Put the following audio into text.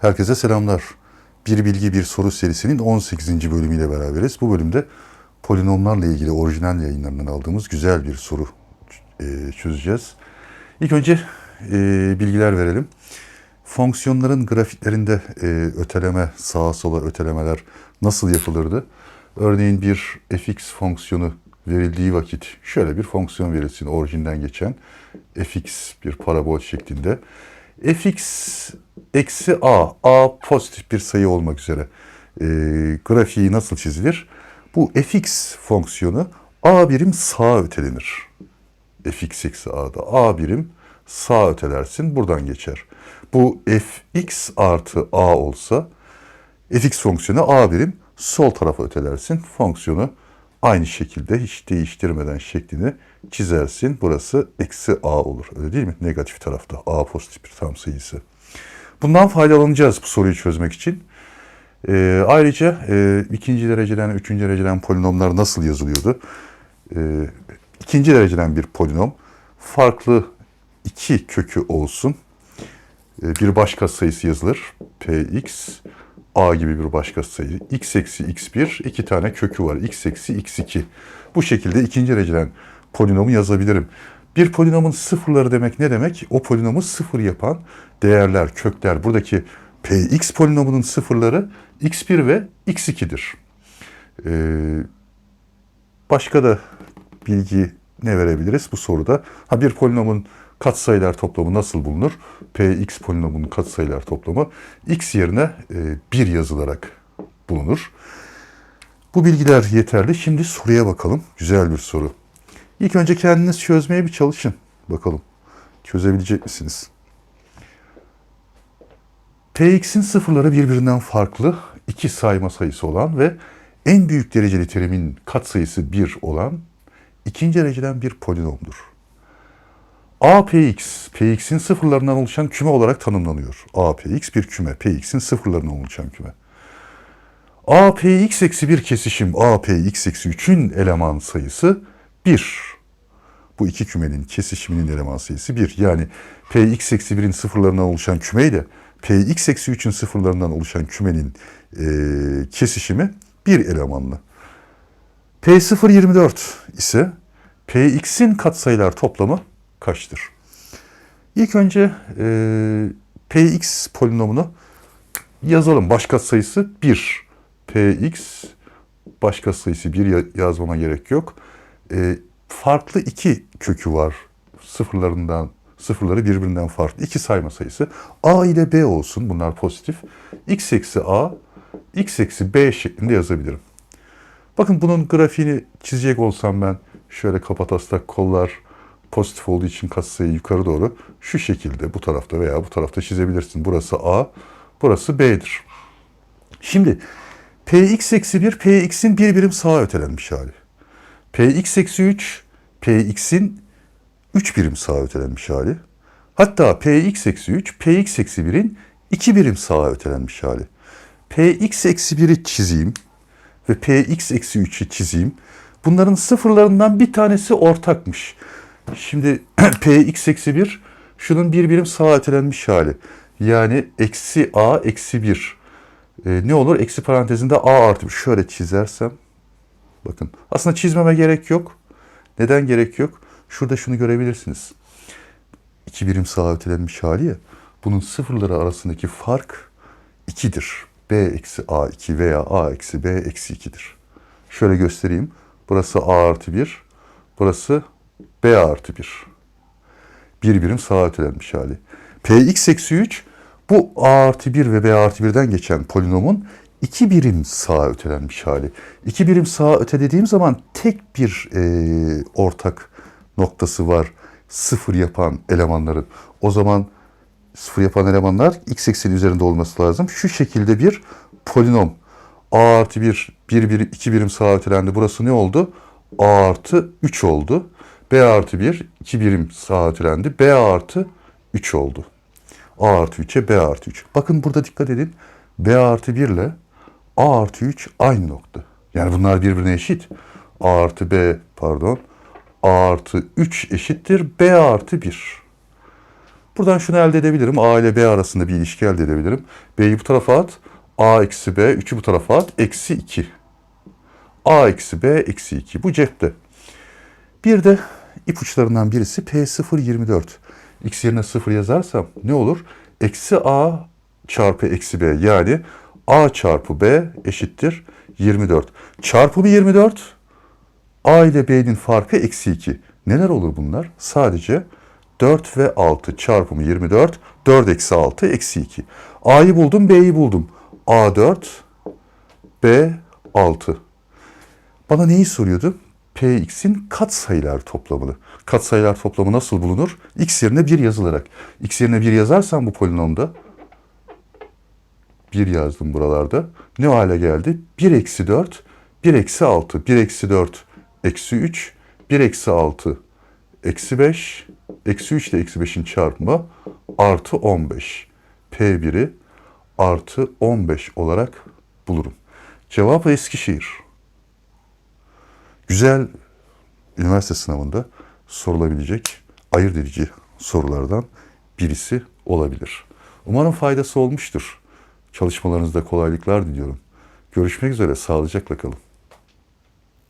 Herkese selamlar. Bir bilgi bir soru serisinin 18. bölümüyle beraberiz. Bu bölümde polinomlarla ilgili orijinal yayınlarından aldığımız güzel bir soru e, çözeceğiz. İlk önce e, bilgiler verelim. Fonksiyonların grafiklerinde e, öteleme, sağa sola ötelemeler nasıl yapılırdı? Örneğin bir fx fonksiyonu verildiği vakit şöyle bir fonksiyon verilsin orijinden geçen fx bir parabol şeklinde. Fx eksi a, a pozitif bir sayı olmak üzere e, grafiği nasıl çizilir? Bu fx fonksiyonu a birim sağa ötelenir. fx eksi a'da a birim sağa ötelersin buradan geçer. Bu fx artı a olsa fx fonksiyonu a birim sol tarafa ötelersin. Fonksiyonu aynı şekilde hiç değiştirmeden şeklini çizersin. Burası eksi a olur. Öyle değil mi? Negatif tarafta a pozitif bir tam sayısı. Bundan faydalanacağız bu soruyu çözmek için. Ee, ayrıca e, ikinci dereceden, üçüncü dereceden polinomlar nasıl yazılıyordu? Ee, ikinci dereceden bir polinom farklı iki kökü olsun. Ee, bir başka sayısı yazılır. px a gibi bir başka sayı. x eksi x1 iki tane kökü var. x eksi x2. Bu şekilde ikinci dereceden polinomu yazabilirim. Bir polinomun sıfırları demek ne demek? O polinomu sıfır yapan değerler, kökler. Buradaki px polinomunun sıfırları x1 ve x2'dir. Ee, başka da bilgi ne verebiliriz bu soruda? Ha bir polinomun katsayılar toplamı nasıl bulunur? Px polinomunun katsayılar toplamı x yerine e, 1 yazılarak bulunur. Bu bilgiler yeterli. Şimdi soruya bakalım. Güzel bir soru. İlk önce kendiniz çözmeye bir çalışın. Bakalım. Çözebilecek misiniz? Px'in sıfırları birbirinden farklı iki sayma sayısı olan ve en büyük dereceli terimin katsayısı 1 olan ikinci dereceden bir polinomdur. APX, PX'in sıfırlarından oluşan küme olarak tanımlanıyor. APX bir küme, PX'in sıfırlarından oluşan küme. APX eksi bir kesişim APX eksi 3'ün eleman sayısı 1. Bu iki kümenin kesişiminin eleman sayısı 1. Yani Px eksi 1'in sıfırlarından oluşan kümeyle Px eksi 3'ün sıfırlarından oluşan kümenin e, kesişimi bir elemanlı. P0 24 ise Px'in katsayılar toplamı kaçtır? İlk önce e, Px polinomunu yazalım. Baş katsayısı 1. Px baş katsayısı 1 yazmama gerek yok. E, farklı iki kökü var. Sıfırlarından sıfırları birbirinden farklı. iki sayma sayısı. A ile B olsun. Bunlar pozitif. X eksi A, X eksi B şeklinde yazabilirim. Bakın bunun grafiğini çizecek olsam ben şöyle kapataslak kollar pozitif olduğu için katsayı yukarı doğru şu şekilde bu tarafta veya bu tarafta çizebilirsin. Burası A, burası B'dir. Şimdi Px eksi 1, Px'in bir birim sağa ötelenmiş hali. Px eksi 3, Px'in 3 birim sağa ötelenmiş hali. Hatta Px eksi 3, Px eksi 1'in 2 birim sağa ötelenmiş hali. Px eksi 1'i çizeyim ve Px eksi 3'ü çizeyim. Bunların sıfırlarından bir tanesi ortakmış. Şimdi Px eksi 1 şunun bir birim sağa hali. Yani eksi a eksi 1. Ee, ne olur? Eksi parantezinde a artı 1. Şöyle çizersem. Bakın aslında çizmeme gerek yok. Neden gerek yok? Şurada şunu görebilirsiniz. İki birim sağa hali ya. Bunun sıfırları arasındaki fark 2'dir. b eksi a2 veya a eksi b eksi 2'dir. Şöyle göstereyim. Burası a artı 1. Burası b artı 1. Bir birim sağa ötelenmiş hali. px eksi 3 bu a artı 1 ve b artı 1'den geçen polinomun iki birim sağa ötelenmiş hali. İki birim sağa ötelediğim zaman tek bir e, ortak noktası var sıfır yapan elemanların. O zaman sıfır yapan elemanlar x ekseni üzerinde olması lazım. Şu şekilde bir polinom. a artı 1, 1, 1, 2 birim sağa ötelendi. Burası ne oldu? a artı 3 oldu. B artı 1, 2 birim sağa ötelendi. b artı 3 oldu. a artı 3'e b artı 3. Bakın burada dikkat edin. b artı 1 ile a artı 3 aynı nokta. Yani bunlar birbirine eşit. a artı b pardon a artı 3 eşittir b artı 1. Buradan şunu elde edebilirim. A ile B arasında bir ilişki elde edebilirim. B'yi bu tarafa at. A eksi B. 3'ü bu tarafa at. Eksi 2. A eksi B eksi 2. Bu cepte. Bir de ipuçlarından birisi P024. X yerine 0 yazarsam ne olur? Eksi A çarpı eksi B yani A çarpı B eşittir 24. Çarpımı 24 A ile B'nin farkı eksi 2. Neler olur bunlar? Sadece 4 ve 6 çarpımı 24. 4 eksi 6 eksi 2. A'yı buldum, B'yi buldum. A 4, B 6. Bana neyi soruyordu? Px'in katsayılar toplamını. Katsayılar toplamı nasıl bulunur? X yerine 1 yazılarak. X yerine 1 yazarsam bu polinomda 1 yazdım buralarda. Ne hale geldi? 1 eksi 4, 1 eksi 6, 1 eksi 4, eksi 3, 1 eksi 6, eksi 5, eksi 3 ile eksi 5'in çarpımı artı 15. P1'i artı 15 olarak bulurum. Cevap Eskişehir. Güzel üniversite sınavında sorulabilecek ayırt edici sorulardan birisi olabilir. Umarım faydası olmuştur. Çalışmalarınızda kolaylıklar diliyorum. Görüşmek üzere, sağlıcakla kalın.